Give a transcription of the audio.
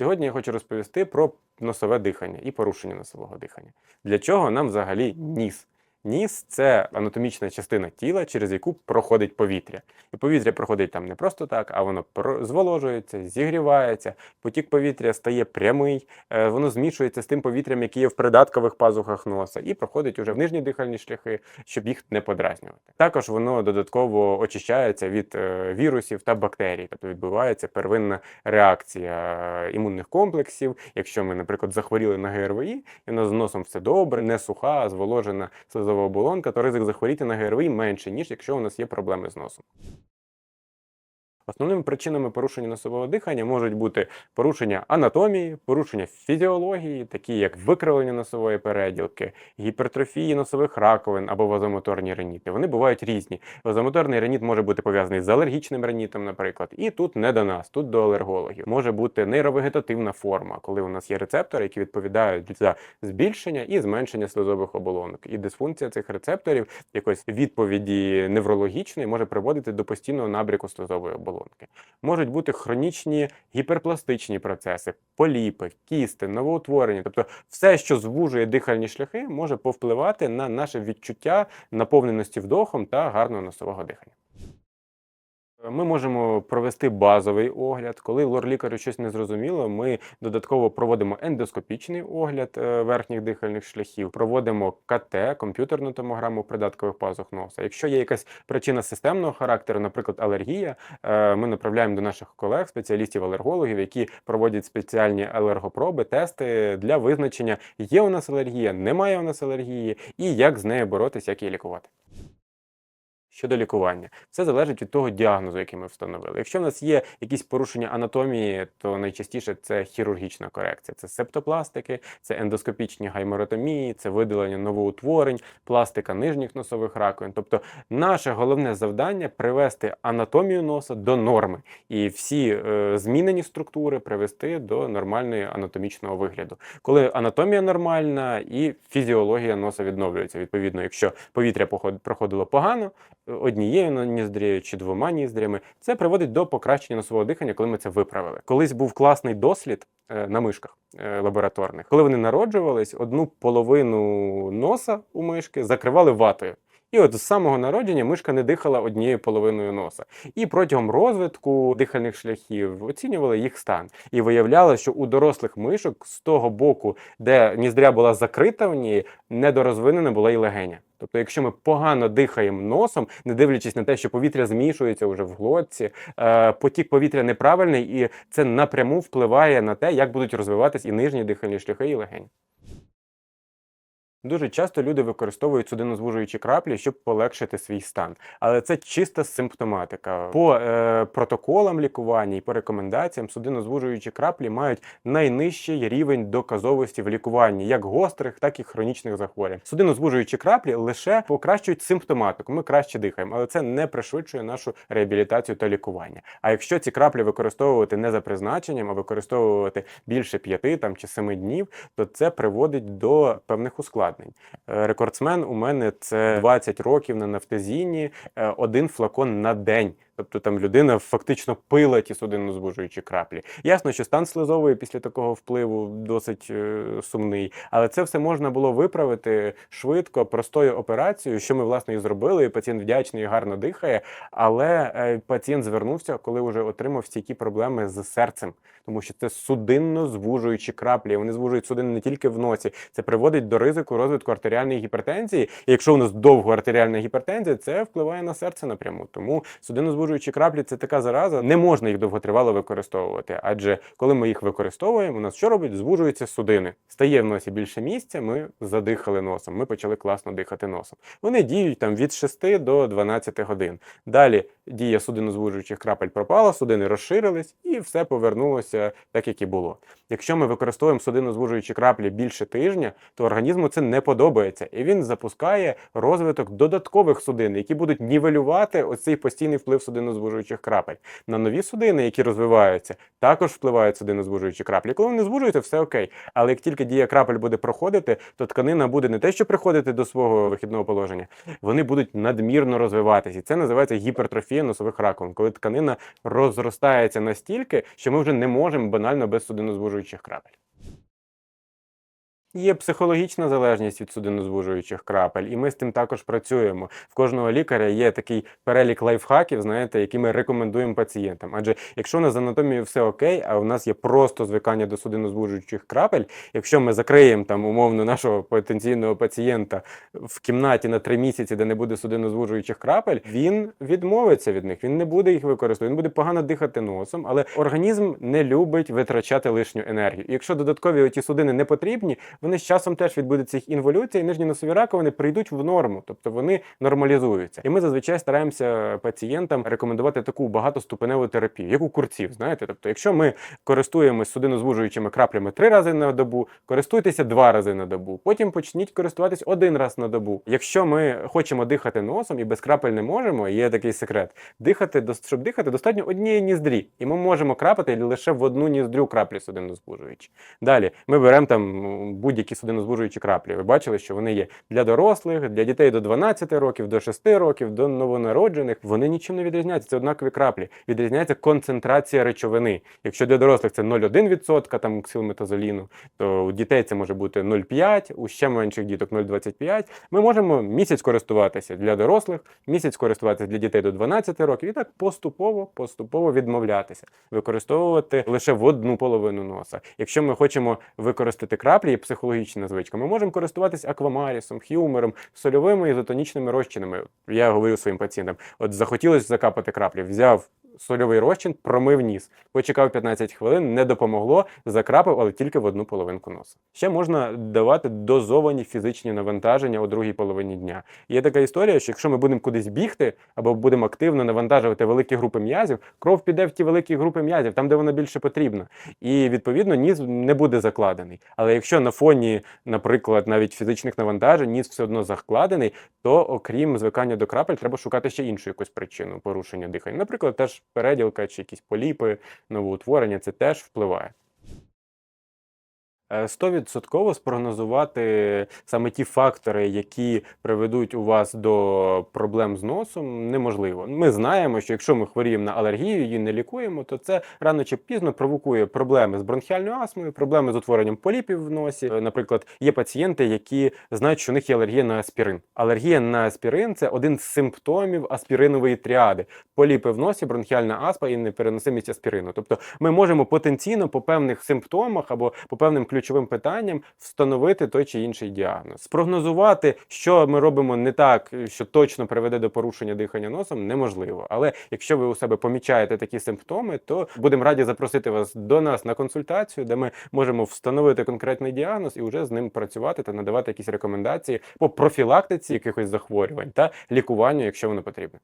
Сьогодні я хочу розповісти про носове дихання і порушення носового дихання. Для чого нам взагалі ніс? Ніс це анатомічна частина тіла, через яку проходить повітря. І повітря проходить там не просто так, а воно зволожується, зігрівається, потік повітря стає прямий, е, воно змішується з тим повітрям, яке є в придаткових пазухах носа, і проходить уже в нижні дихальні шляхи, щоб їх не подразнювати. Також воно додатково очищається від е, вірусів та бактерій, тобто відбувається первинна реакція е, імунних комплексів. Якщо ми, наприклад, захворіли на ГРВІ, і нас з носом все добре, не суха, зволожена слизова оболонка, то ризик захворіти на ГРВІ менший, ніж якщо у нас є проблеми з носом. Основними причинами порушення носового дихання можуть бути порушення анатомії, порушення фізіології, такі як викривлення носової переділки, гіпертрофії носових раковин або вазомоторні реніти. Вони бувають різні. Вазомоторний реніт може бути пов'язаний з алергічним ренітом, наприклад, і тут не до нас, тут до алергологів. Може бути нейровегетативна форма, коли у нас є рецептори, які відповідають за збільшення і зменшення слизових оболонок. І дисфункція цих рецепторів якось відповіді неврологічної може приводити до постійного набряку слизової оболонки. Можуть бути хронічні гіперпластичні процеси, поліпи, кісти, новоутворення, тобто все, що звужує дихальні шляхи, може повпливати на наше відчуття наповненості вдохом та гарного носового дихання. Ми можемо провести базовий огляд. Коли лор-лікарю щось не зрозуміло, ми додатково проводимо ендоскопічний огляд е, верхніх дихальних шляхів, проводимо КТ, комп'ютерну томограму придаткових пазух носа. Якщо є якась причина системного характеру, наприклад, алергія, е, ми направляємо до наших колег, спеціалістів-алергологів, які проводять спеціальні алергопроби, тести для визначення, є у нас алергія, немає у нас алергії, і як з нею боротися, як її лікувати. Щодо лікування, все залежить від того діагнозу, який ми встановили. Якщо в нас є якісь порушення анатомії, то найчастіше це хірургічна корекція. Це септопластики, це ендоскопічні гайморотомії, це видалення новоутворень, пластика нижніх носових раковин. Тобто, наше головне завдання привести анатомію носа до норми і всі е, змінені структури привести до нормальної анатомічного вигляду. Коли анатомія нормальна і фізіологія носа відновлюється. Відповідно, якщо повітря проходило погано, однією ніздрею чи двома ніздрями, це приводить до покращення носового дихання, коли ми це виправили. Колись був класний дослід е, на мишках е, лабораторних. Коли вони народжувались, одну половину носа у мишки закривали ватою. І от з самого народження мишка не дихала однією половиною носа. І протягом розвитку дихальних шляхів оцінювали їх стан. І виявляли, що у дорослих мишок з того боку, де ніздря була закрита в ній, недорозвинена була і легеня. Тобто, якщо ми погано дихаємо носом, не дивлячись на те, що повітря змішується вже в глотці, е, потік повітря неправильний, і це напряму впливає на те, як будуть розвиватись і нижні дихальні шляхи, і легені. Дуже часто люди використовують судинозвужуючі краплі, щоб полегшити свій стан, але це чиста симптоматика. По е, протоколам лікування і по рекомендаціям судинозвужуючі краплі мають найнижчий рівень доказовості в лікуванні як гострих, так і хронічних захворювань. Судинозвужуючі краплі лише покращують симптоматику. Ми краще дихаємо, але це не пришвидшує нашу реабілітацію та лікування. А якщо ці краплі використовувати не за призначенням, а використовувати більше п'яти там чи семи днів, то це приводить до певних ускладнень. Е, Рекордсмен у мене це 20 років на нафтезіні, е, один флакон на день. Тобто там людина фактично пила ті судинно-звужуючі краплі. Ясно, що стан слизової після такого впливу досить е, сумний, але це все можна було виправити швидко, простою операцією, що ми власне і зробили. І пацієнт вдячний і гарно дихає. Але е, пацієнт звернувся, коли вже отримав стійкі проблеми з серцем, тому що це судинно звужуючі краплі. Вони звужують судини не тільки в носі. Це приводить до ризику розвитку артеріальної гіпертензії. І якщо у нас довго артеріальна гіпертензія, це впливає на серце напряму. Тому судинозвужуючі краплі це така зараза. Не можна їх довготривало використовувати. Адже коли ми їх використовуємо, у нас що робить? Звужуються судини. Стає в носі більше місця. Ми задихали носом. Ми почали класно дихати носом. Вони діють там від 6 до 12 годин. Далі дія судинозвужуючих крапель пропала, судини розширились і все повернулося так, як і було. Якщо ми використовуємо судинозвужуючі краплі більше тижня, то організму це не подобається, і він запускає розвиток додаткових судин, які будуть нівелювати оцей постійний вплив судинозвужуючих крапель. На нові судини, які розвиваються, також впливають судинозвужуючі краплі. Коли вони звужуються, все окей. Але як тільки дія крапель буде проходити, то тканина буде не те, що приходити до свого вихідного положення, вони будуть надмірно розвиватися. І це називається гіпертрофія носових раковин, коли тканина розростається настільки, що ми вже не можемо банально без судинозвужуючих крапель. Є психологічна залежність від судинозвужуючих крапель, і ми з тим також працюємо. В кожного лікаря є такий перелік лайфхаків, знаєте, які ми рекомендуємо пацієнтам. Адже якщо у нас з анатомією все окей, а у нас є просто звикання до судинозвужуючих крапель, якщо ми закриємо там умовно нашого потенційного пацієнта в кімнаті на три місяці, де не буде судинозвужуючих крапель, він відмовиться від них, він не буде їх використовувати, він буде погано дихати носом, але організм не любить витрачати лишню енергію. І якщо додаткові оті судини не потрібні, вони з часом теж відбудеться їх інволюція, і нижні носові раковини прийдуть в норму, тобто вони нормалізуються. І ми зазвичай стараємося пацієнтам рекомендувати таку багатоступеневу терапію, як у курців. Знаєте, тобто, якщо ми користуємось судинозвужуючими краплями три рази на добу, користуйтеся два рази на добу. Потім почніть користуватись один раз на добу. Якщо ми хочемо дихати носом і без крапель не можемо, є такий секрет. Дихати щоб дихати, достатньо однієї ніздрі, і ми можемо крапати лише в одну ніздрю краплі судинозвужуючі. Далі ми беремо там м, будь-які судинозвужуючі краплі. Ви бачили, що вони є для дорослих, для дітей до 12 років, до 6 років, до новонароджених. Вони нічим не відрізняються. Це однакові краплі. Відрізняється концентрація речовини. Якщо для дорослих це 0,1% там ксилметазоліну, то у дітей це може бути 0,5, у ще менших діток 0,25. Ми можемо місяць користуватися для дорослих, місяць користуватися для дітей до 12 років, і так поступово, поступово відмовлятися, використовувати лише в одну половину носа. Якщо ми хочемо використати краплі, є психологічна звичка, ми можемо користуватись аквамарісом, хюмером, сольовими ізотонічними розчинами. Я говорю своїм пацієнтам: от захотілося закапати краплі, взяв. Сольовий розчин промив ніс, почекав 15 хвилин, не допомогло, закрапив, але тільки в одну половинку носа. Ще можна давати дозовані фізичні навантаження у другій половині дня. Є така історія, що якщо ми будемо кудись бігти або будемо активно навантажувати великі групи м'язів, кров піде в ті великі групи м'язів, там, де вона більше потрібна. І відповідно ніс не буде закладений. Але якщо на фоні, наприклад, навіть фізичних навантажень, ніс все одно закладений, то окрім звикання до крапель, треба шукати ще іншу якусь причину порушення дихання. Наприклад, теж переділка чи якісь поліпи, новоутворення, це теж впливає. Е, Стовідсотково спрогнозувати саме ті фактори, які приведуть у вас до проблем з носом, неможливо. Ми знаємо, що якщо ми хворіємо на алергію, її не лікуємо, то це рано чи пізно провокує проблеми з бронхіальною астмою, проблеми з утворенням поліпів в носі. Е, Наприклад, є пацієнти, які знають, що у них є алергія на аспірин. Алергія на аспірин це один з симптомів аспіринової тріади. Поліпи в носі, бронхіальна астма і непереносимість аспірину. Тобто ми можемо потенційно по певних симптомах або по певним ключовим питанням встановити той чи інший діагноз. Спрогнозувати, що ми робимо не так, що точно приведе до порушення дихання носом, неможливо. Але якщо ви у себе помічаєте такі симптоми, то будемо раді запросити вас до нас на консультацію, де ми можемо встановити конкретний діагноз і вже з ним працювати та надавати якісь рекомендації по профілактиці якихось захворювань та лікуванню, якщо воно потрібно.